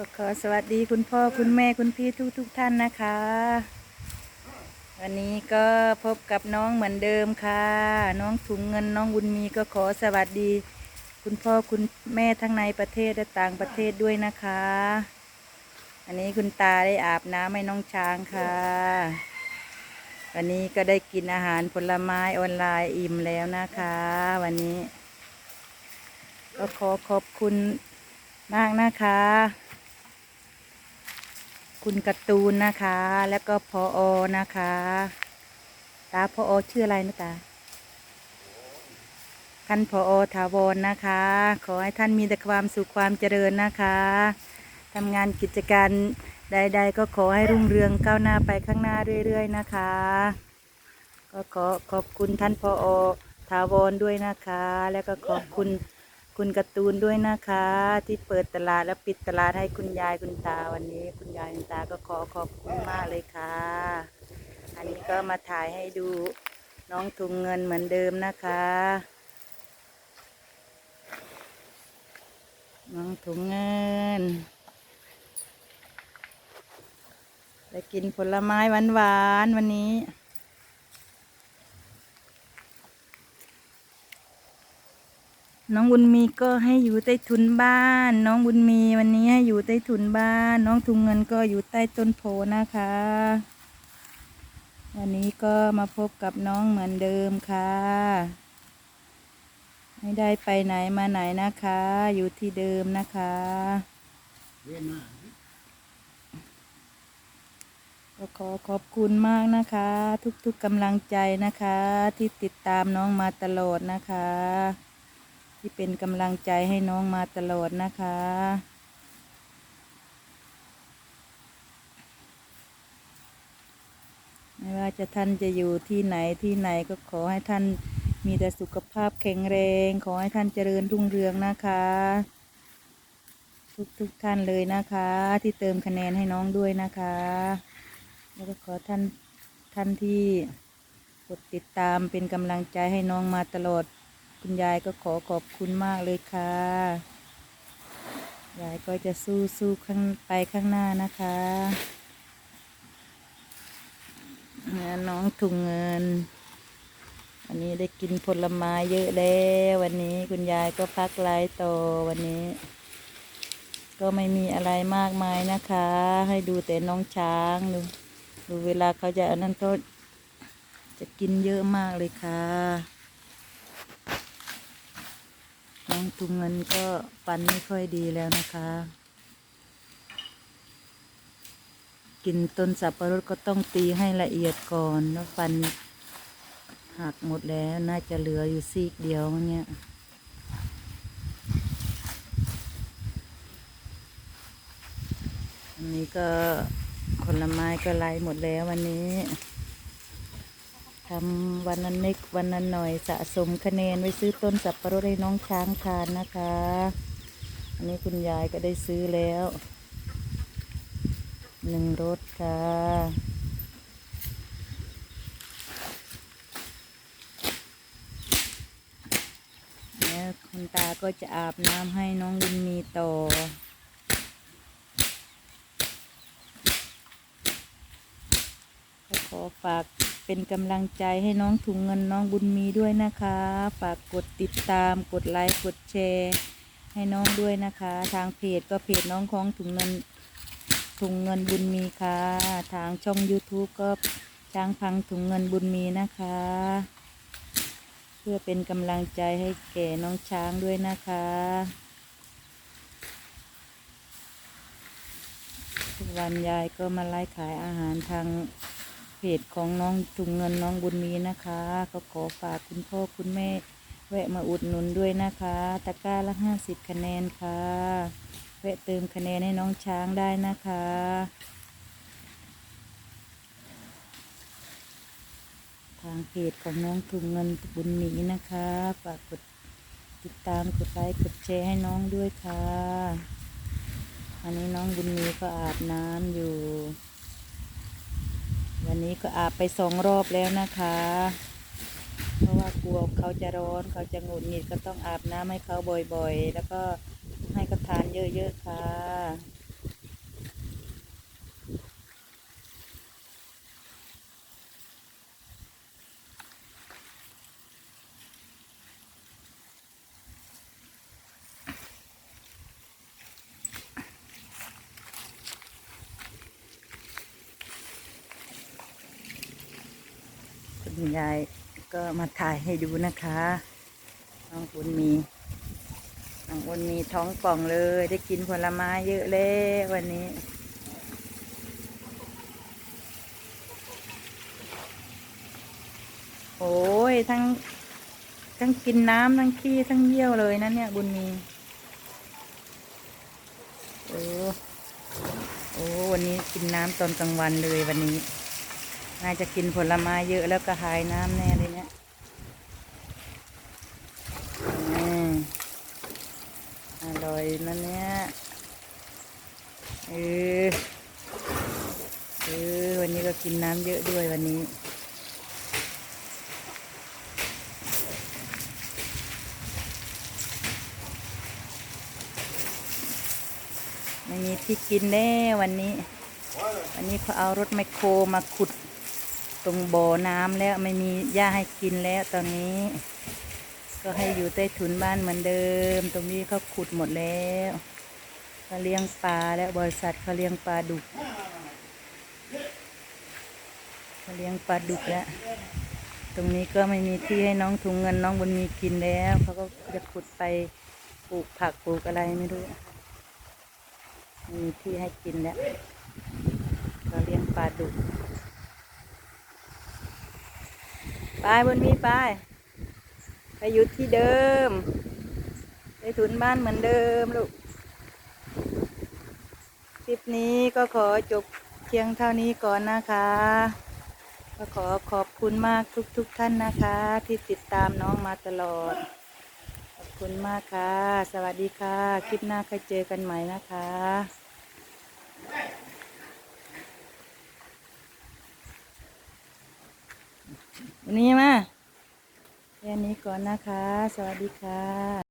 ก็ขอสวัสดีคุณพ่อคุณแม่คุณพี่ทุกทุกท่านนะคะ วันนี้ก็พบกับน้องเหมือนเดิมค่ะ น้องถุงเงินน้องบุญมีก็ขอสวัสดี คุณพ่อคุณแม่ทั้งในประเทศและต่างประเทศด้วยนะคะ อันนี้คุณตาได้อาบน้ำให้น้องช้างค่ะ วันนี้ก็ได้กินอาหารผลไม้ออนไลน์อิ่มแล้วนะคะ วันนี้ ก็ขอขอบคุณมากนะคะ คุณกร์ตูนนะคะ แล้วก็พออนะคะ ตาพออชื่ออะไรนะตาท่านพออถาวรนะคะ ขอให้ท่านมีแต่ความสุขความเจริญนะคะทำงานกิจการใด ๆ ก็ขอให้รุ่งเรืองก้าวหน้าไปข้างหน้าเรื่อย ๆ นะคะ ก็ขอขอบคุณท่านพออถาวรด้วยนะคะ แล้วก็ขอบคุณ คุณการ์ตูนด้วยนะคะ ที่เปิดตลาดและปิดตลาดให้คุณยายคุณตาวันนี้ คุณยายคุณตาก็ขอขอบคุณมากเลยค่ะ อันนี้ก็มาถ่ายให้ดูน้องถุงเงินเหมือนเดิมนะคะ น้องถุงเงินได้กินผลไม้หวานๆวันนี้ น้องบุญมีก็ให้อยู่ใต้ถุนบ้าน น้องบุญมีวันนี้ให้อยู่ใต้ถุนบ้าน น้องถุงเงินก็อยู่ใต้ต้นโพนะคะ วันนี้ก็มาพบกับน้องเหมือนเดิมค่ะ ไม่ได้ไปไหนมาไหนนะคะ อยู่ที่เดิมนะคะก็ขอขอบคุณมากนะคะ ทุกๆกำลังใจนะคะ ที่ติดตามน้องมาตลอดนะคะ ที่เป็นกำลังใจให้น้องมาตลอดนะคะ ไม่ว่าจะท่านจะอยู่ที่ไหนที่ไหนก็ขอให้ท่านมีแต่สุขภาพแข็งแรง ขอให้ท่านเจริญรุ่งเรืองนะคะ ทุกทุกท่านเลยนะคะ ที่เติมคะแนนให้น้องด้วยนะคะ แล้วก็ขอท่านท่านที่กดติดตามเป็นกำลังใจให้น้องมาตลอด คุณยายก็ขอขอบคุณมากเลยค่ะ ยายก็จะสู้สู้ข้างไปข้างหน้านะคะน้องถุงเงิน วันนี้ได้กินผลไม้เยอะแล้ว วันนี้คุณยายก็พักไลฟ์ต่อวันนี้ ก็ไม่มีอะไรมากมายนะคะ ให้ดูแต่น้องช้างดูดูเวลาเขาจะอันนั้นเขาจะกินเยอะมากเลยค่ะ น้ องถุงเงินก็ฟันไม่ค่อยดีแล้วนะคะ กินต้นสับปะรดก็ต้องตีให้ละเอียดก่อนแล้วฟันหักหมดแล้วน่าจะเหลืออยู่ซีกเดียวมั้งเนี่ยอันนี้ก็ผลไม้ก็ไล่หมดแล้ววันนี้ ทำวันนั้นนิดวันนั้นหน่อยสะสมคะแนนไว้ซื้อต้นสับปะรดให้น้องช้างทานนะคะ อันนี้คุณยายก็ได้ซื้อแล้วหนึ่งรถค่ะแล้วคุณตาก็จะอาบน้ำให้น้องลินมีต่อขอฝาก เป็นกำลังใจให้น้องถุงเงินน้องบุญมีด้วยนะคะ ฝากกดติดตามกดไลค์กดแชร์ ให้น้องด้วยนะคะ ทางเพจก็เพจน้องของถุงเงินถุงเงินบุญมีค่ะ ทางช่อง YouTube ก็ช้างพังถุงเงินบุญมีนะคะ เพื่อเป็นกำลังใจให้แก่น้องช้างด้วยนะคะทุกวันยายก็มาไลฟ์ขายอาหารทาง เพจของน้องถุงเงินน้องบุญมีนะคะก็ขอฝากคุณพ่อคุณแม่ แวะมาอุดหนุนด้วยนะคะ ตะกร้าละห้าสิบคะแนนค่ะ แวะเติมคะแนนให้น้องช้างได้นะคะทางเพจของน้องถุงเงินบุญมีนะคะ ฝากกดติดตามกดไลค์กดแชร์ให้น้องด้วยค่ะ อันนี้น้องบุญมีก็อาบน้ำอยู่ ก็อาบไปสองรอบแล้วนะคะ เพราะว่ากลัวเขาจะร้อนเขาจะหงุดหงิดก็ต้องอาบน้ำให้เขาบ่อยๆ แล้วก็ให้เขาทานเยอะๆค่ะ คุณยายก็มาถ่ายให้ดูนะคะน้องบุญมีน้องบุญมีท้องป่องเลย ได้กินผลไม้เยอะแล้ววันนี้โอ้ยทั้งทั้งกินน้ำทั้งขี้ทั้งเยี่ยวเลยนะเนี่ยบุญมีโอ้โอ้วันนี้กินน้ำตอนกลางวันเลยวันนี้ น่าจะกินผลไม้เยอะแล้วก็หายน้ำแน่เลยเนี่ยอืมอร่อยนะเนี่ยเออเออวันนี้ก็กินน้ำเยอะด้วยวันนี้ไม่มีที่กินแน่วันนี้ วันนี้เขาเอารถไมโครมาขุด รงบ่อน้ำแล้วไม่มีหญ้าให้กินแล้วตอนนี้ ก็ให้อยู่ใต้ถุนบ้านเหมือนเดิม ตรงนี้เขาขุดหมดแล้วเขาเลี้ยงปลาแล้วบริษัทเขาเลี้ยงปลาดุกเขาเลี้ยงปลาดุกแล้วตรงนี้ก็ไม่มีที่ให้น้องถุงเงินน้องบุญมีกินแล้วเขาก็จะขุดไปปลูกผักปลูกอะไรไม่รู้ม่มีที่ให้กินแล้วเราเลี้ยงปลาดุก ไปบนมีไป ไปอยู่ที่เดิม ไปถุนบ้านเหมือนเดิมลูก คลิปนี้ก็ขอจบเพียงเท่านี้ก่อนนะคะก็ขอขอบคุณมากทุกๆทท่านนะคะ ที่ติดตามน้องมาตลอด ขอบคุณมากค่ะ สวัสดีค่ะ คลิปหน้าค่อยเจอกันใหม่นะคะ วันนี้มาแค่นี้ก่อนนะคะ สวัสดีค่ะ